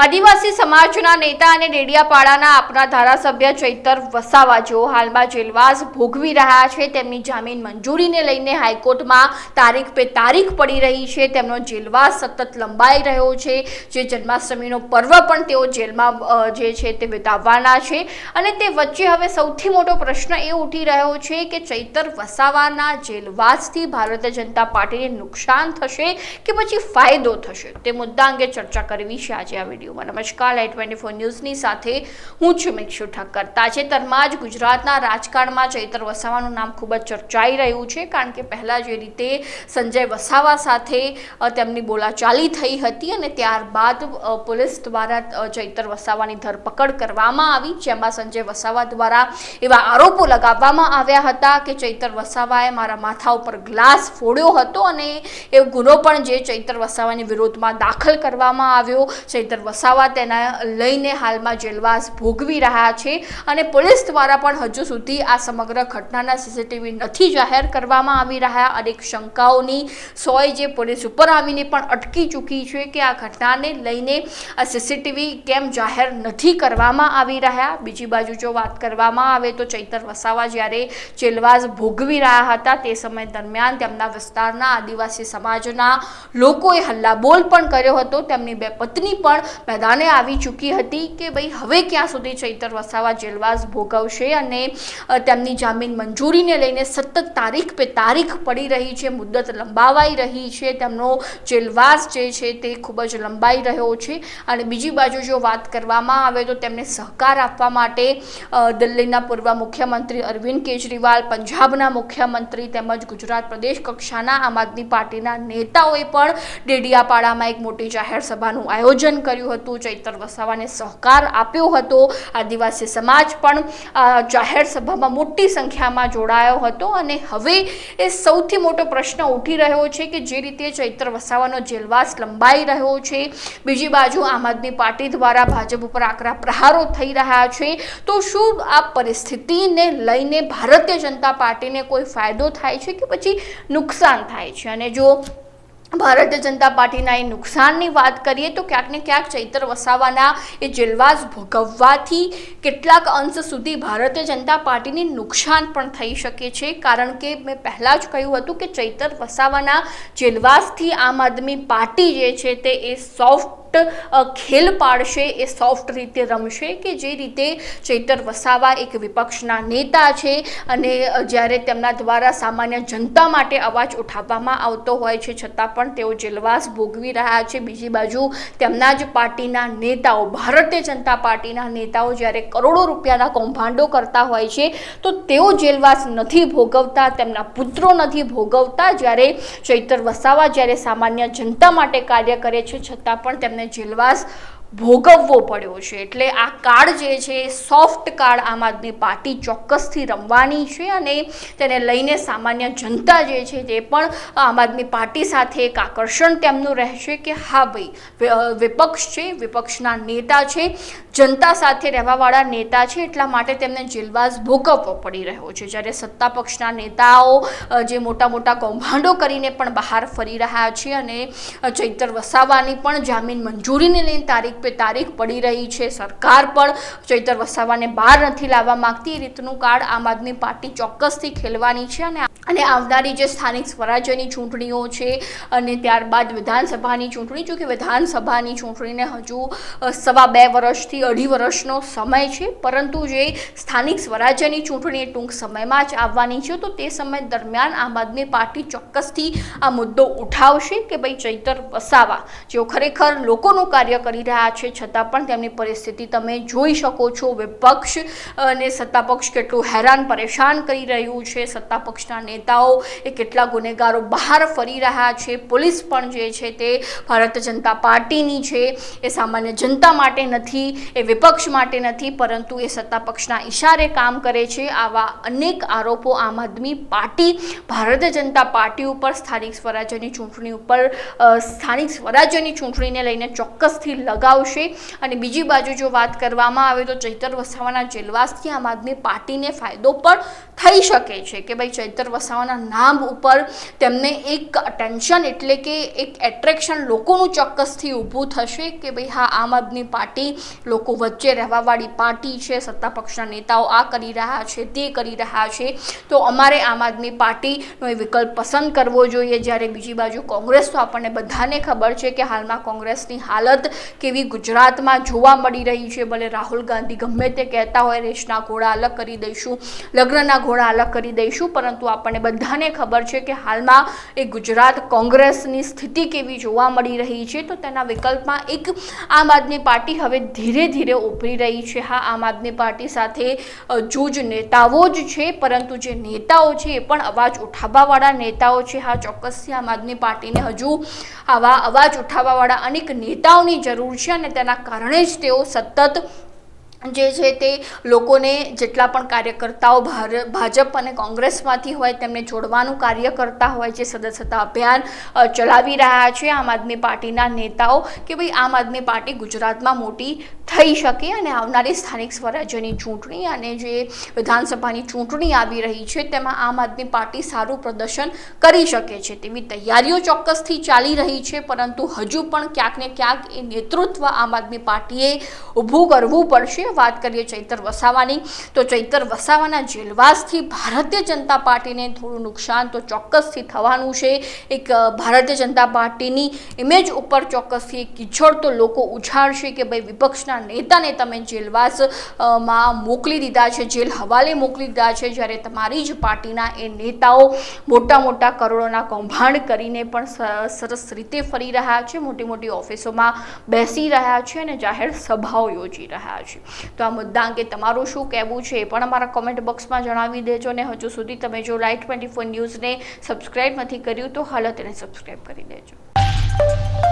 આદિવાસી સમાજના નેતા અને ડેડિયાપાડાના આપના ધારાસભ્ય ચૈતર વસાવા જેઓ હાલમાં જેલવાસ ભોગવી રહ્યા છે. તેમની જામીન મંજૂરીને લઈને હાઈકોર્ટમાં તારીખ પે તારીખ પડી રહી છે. તેમનો જેલવાસ સતત લંબાઈ રહ્યો છે. જે જન્માષ્ટમીનો પર્વ પણ તેઓ જેલમાં જે છે તે વિતાવવાના છે. અને તે વચ્ચે હવે સૌથી મોટો પ્રશ્ન એ ઉઠી રહ્યો છે કે ચૈતર વસાવાના જેલવાસથી ભારતીય જનતા પાર્ટીને નુકસાન થશે કે પછી ફાયદો થશે? તે મુદ્દા અંગે ચર્ચા કરવી છે આજે આ વિડીયોમાં નમસ્કાર લાઈ ટ્વેન્ટી ફોર ન્યૂઝની સાથે હું છું મિક્ષુ ઠક્કર. તાજેતરમાં જ ગુજરાતના રાજકારણમાં ચૈતર વસાવાનું નામ ખૂબ જ ચર્ચાઈ રહ્યું છે, કારણ કે પહેલાં જે રીતે સંજય વસાવા સાથે તેમની બોલાચાલી થઈ હતી અને ત્યારબાદ પોલીસ દ્વારા ચૈતર વસાવાની ધરપકડ કરવામાં આવી, જેમાં સંજય વસાવા દ્વારા એવા આરોપો લગાવવામાં આવ્યા હતા કે ચૈતર વસાવાએ મારા માથા ઉપર ગ્લાસ ફોડ્યો હતો અને એ ગુનો પણ જે ચૈતર વસાવાની વિરોધમાં દાખલ કરવામાં આવ્યો, ચૈતર વસાવા તેના લઈને હાલમાં જેલવાસ ભોગવી રહ્યા છે અને પોલીસ દ્વારા પણ હજુ સુધી આ સમગ્ર ઘટનાના સીસીટીવી નથી જાહેર કરવામાં આવી રહ્યા. અનેક શંકાઓની સોય જે પોલીસ ઉપર આવીને પણ અટકી ચૂકી છે કે આ ઘટનાને લઈને આ સીસીટીવી કેમ જાહેર નથી કરવામાં આવી રહ્યા. બીજી બાજુ જો વાત કરવામાં આવે તો ચૈતર વસાવા જ્યારે જેલવાસ ભોગવી રહ્યા હતા તે સમય દરમિયાન તેમના વિસ્તારના આદિવાસી સમાજના લોકોએ હલ્લાબોલ પણ કર્યો હતો. તેમની બે પત્ની પણ મેદાને આવી ચૂકી હતી કે ભાઈ હવે ક્યાં સુધી ચૈતર વસાવા જેલવાસ ભોગવશે અને તેમની જામીન મંજૂરીને લઈને સતત તારીખ પે તારીખ પડી રહી છે, મુદ્દત લંબાવાઈ રહી છે, તેમનો જેલવાસ જે છે તે ખૂબ જ લંબાઈ રહ્યો છે. અને બીજી બાજુ જો વાત કરવામાં આવે તો તેમને સહકાર આપવા માટે દિલ્હીના પૂર્વ મુખ્યમંત્રી અરવિંદ કેજરીવાલ, પંજાબના મુખ્યમંત્રી તેમજ ગુજરાત પ્રદેશ કક્ષાના આમ આદમી પાર્ટીના નેતાઓએ પણ ડેડિયાપાડામાં એક મોટી જાહેર સભાનું આયોજન કર્યું હતું. ચૈતર વસાવાને સહકાર આપ્યો હતો. આદિવાસી સમાજ પણ જાહેર સભામાં મોટી સંખ્યામાં જોડાયો હતો. અને હવે એ સૌથી મોટો પ્રશ્ન ઉઠી રહ્યો છે કે જે રીતે ચૈતર વસાવાનો જેલવાસ લંબાઈ રહ્યો છે. બીજી બાજુ આમ આદમી પાર્ટી દ્વારા ભાજપ ઉપર આકરા પ્રહારો થઈ રહ્યા છે. તો શું આ પરિસ્થિતિને લઈને ભારતીય જનતા પાર્ટીને કોઈ ફાયદો થાય છે કે પછી નુકસાન થાય છે? અને જો ભારતીય જનતા પાર્ટીના એ નુકસાનની વાત કરીએ તો ક્યાંક ને ક્યાંક ચૈતર વસાવાના એ જેલવાસ ભોગવવાથી કેટલાક અંશ સુધી ભારતીય જનતા પાર્ટીને નુકસાન પણ થઈ શકે છે. કારણ કે મેં પહેલાં જ કહ્યું હતું કે ચૈતર વસાવાના જેલવાસથી આમ આદમી પાર્ટી જે છે તે એ સોફ્ટ અ, ખેલ પાડશે એ સોફ્ટ રીતે રમશે કે જે રીતે ચૈતર વસાવા એક વિપક્ષના નેતા છે અને જ્યારે તેમના દ્વારા સામાન્ય જનતા માટે અવાજ ઉઠાવવામાં આવતો હોય છે છતાં પણ તેઓ જેલવાસ ભોગવી રહ્યા છે. બીજી બાજુ તેમના જ પાર્ટીના નેતાઓ ભારતીય જનતા પાર્ટીના નેતાઓ જ્યારે કરોડો રૂપિયાના કૌભાંડો કરતા હોય છે તો તેઓ જેલવાસ નથી ભોગવતા તેમના પુત્રો નથી ભોગવતા જ્યારે ચૈતર વસાવા જ્યારે સામાન્ય જનતા માટે કાર્ય કરે છે છતાં પણ તેમને જેલવાસ ભોગવવો પડ્યો છે. એટલે આ કાર્ડ જે છે, સોફ્ટ કાર્ડ આમ આદમી પાર્ટી ચોક્કસથી રમવાની છે અને તેને લઈને સામાન્ય જનતા જે છે, તે પણ આમ આદમી પાર્ટી સાથે એક આકર્ષણ તેમનું રહેશે કે હા ભાઈ વિપક્ષ છે, વિપક્ષના નેતા છે, જનતા સાથે રહેવાવાળા નેતા છે, એટલા માટે તેમને જેલવાસ ભોગવવો પડી રહ્યો છે. જ્યારે સત્તા પક્ષના નેતાઓ જે મોટા મોટા કૌભાંડો કરીને પણ બહાર ફરી રહ્યા છે અને ચૈતર વસાવાની પણ જામીન મંજૂરીને લઈને તારીખ પે તારીખ પડી રહી છે. સરકાર પણ ચૈતર વસાવાને બહાર નથી લાવવા માંગતી. એ રીતનું કાર્ડ આમ આદમી પાર્ટી ચોક્કસથી ખેલવાની છે અને અને આવનારી જે સ્થાનિક સ્વરાજ્યની ચૂંટણીઓ છે અને ત્યારબાદ વિધાનસભાની ચૂંટણી જો કે વિધાનસભાની ચૂંટણીને હજુ સવા બે વર્ષથી અઢી વર્ષનો સમય છે. પરંતુ જે સ્થાનિક સ્વરાજ્યની ચૂંટણી ટૂંક સમયમાં જ આવવાની છે, તો તે સમય દરમિયાન આમ આદમી પાર્ટી ચોક્કસથી આ મુદ્દો ઉઠાવશે કે ભાઈ ચૈતર વસાવા જેઓ ખરેખર લોકોનું કાર્ય કરી રહ્યા છે, છતાં પણ તેમની પરિસ્થિતિ તમે જોઈ શકો છો. વિપક્ષ અને સત્તા પક્ષ કેટલું હેરાન પરેશાન કરી રહ્યું છે. સત્તા પક્ષના નેતાઓ એ કેટલા ગુનેગારો બહાર ફરી રહ્યા છે. પોલીસ પણ જે છે તે ભારતીય જનતા પાર્ટીની છે. એ સામાન્ય જનતા માટે નથી, એ વિપક્ષ માટે નથી, પરંતુ એ સત્તા પક્ષના ઈશારે કામ કરે છે. આવા અનેક આરોપો આમ આદમી પાર્ટી ભારતીય જનતા પાર્ટી ઉપર સ્થાનિક સ્વરાજ્યની ચૂંટણી ઉપર સ્થાનિક સ્વરાજ્યની ચૂંટણીને લઈને ચોક્કસથી લગાવશે અને બીજી બાજુ જો વાત કરવામાં આવે તો ચૈતર વસાવાના જેલવાસથી આમ આદમી પાર્ટીને ફાયદો પણ થઈ શકે છે કે ભાઈ ચૈતર વસાવાના નામ ઉપર તેમને એક ટેન્શન એટલે કે એક એટ્રેક્શન લોકોનું ચોક્કસથી ઊભું થશે કે ભાઈ હા, આમ આદમી પાર્ટી લોકો વચ્ચે રહેવાવાળી પાર્ટી છે, સત્તા પક્ષના નેતાઓ આ કરી રહ્યા છે, તે કરી રહ્યા છે. તો અમારે આમ આદમી પાર્ટીનો એ વિકલ્પ પસંદ કરવો જોઈએ. જ્યારે બીજી બાજુ કોંગ્રેસ, તો આપણને બધાને ખબર છે કે હાલમાં કોંગ્રેસની હાલત કેવી ગુજરાતમાં જોવા મળી રહી છે. ભલે રાહુલ ગાંધી ગમે તે કહેતા હોય, રેસના ઘોડા અલગ કરી દઈશું, લગ્નના ઘોડા અલગ કરી દઈશું, પરંતુ આપણને બધાને ખબર છે કે હાલમાં એ ગુજરાત કોંગ્રેસની સ્થિતિ કેવી જોવા મળી રહી છે. તો તેના વિકલ્પમાં એક આમ આદમી પાર્ટી હવે ધીરે ધીરે ઉભરી રહી છે. હા, આમ આદમી પાર્ટી સાથે જૂજ નેતાઓ જ છે, પરંતુ જે નેતાઓ છે એ પણ અવાજ ઉઠાવવાવાળા નેતાઓ છે. હા, ચોક્કસથી આમ આદમી પાર્ટીને હજુ આવા અવાજ ઉઠાવવાવાળા અનેક નેતાઓની જરૂર છે અને તેના કારણે જ તેઓ સતત જે છે તે લોકોને જેટલા પણ કાર્યકર્તાઓ ભાર- ભાજપ અને કોંગ્રેસમાંથી હોય તેમને જોડવાનું કાર્ય કરતા હોય છે, સદસ્યતા અભિયાન ચલાવી રહ્યા છે. આમ આદમી પાર્ટીના નેતાઓ કે ભાઈ આમ આદમી પાર્ટી ગુજરાતમાં મોટી થઈ શકે અને આવનારી સ્થાનિક સ્વરાજ્યની ચૂંટણી અને જે વિધાનસભાની ચૂંટણી આવી રહી છે, તેમાં આમ આદમી પાર્ટી સારું પ્રદર્શન કરી શકે છે. તેવી તૈયારીઓ ચોક્કસથી ચાલી રહી છે, પરંતુ હજુ પણ ક્યાંક ને ક્યાંક એ નેતૃત્વ આમ આદમી પાર્ટીએ ઊભું કરવું પડશે વાત કરીએ ચૈતર વસાવાની, તો ચૈતર વસાવાના જેલવાસથી ભારતીય જનતા પાર્ટીને થોડું નુકસાન તો ચોક્કસથી થવાનું છે. એક ભારતીય જનતા પાર્ટીની ઇમેજ ઉપર ચોક્કસથી કિચડ તો લોકો ઉછાળશે કે ભાઈ વિપક્ષના નેતાને તમે જેલવાસમાં મોકલી દીધા છે, જેલ હવાલે મોકલી દીધા છે, જ્યારે તમારી જ પાર્ટીના એ નેતાઓ મોટા મોટા કરોડોના કૌભાંડ કરીને પણ સરસ રીતે ફરી રહ્યા છે, મોટી મોટી ઓફિસોમાં બેસી રહ્યા છે અને જાહેર સભાઓ યોજી રહ્યા છે. તો આ મુદ્દા અંગે તમારું શું કહેવું છે એ પણ અમારા કોમેન્ટ બોક્સમાં જણાવી દેજો અને હજુ સુધી તમે જો લાઈટ ટ્વેન્ટી ફોર ન્યૂઝને સબસ્ક્રાઈબ નથી કર્યું તો હાલ તેને સબસ્ક્રાઈબ કરી દેજો.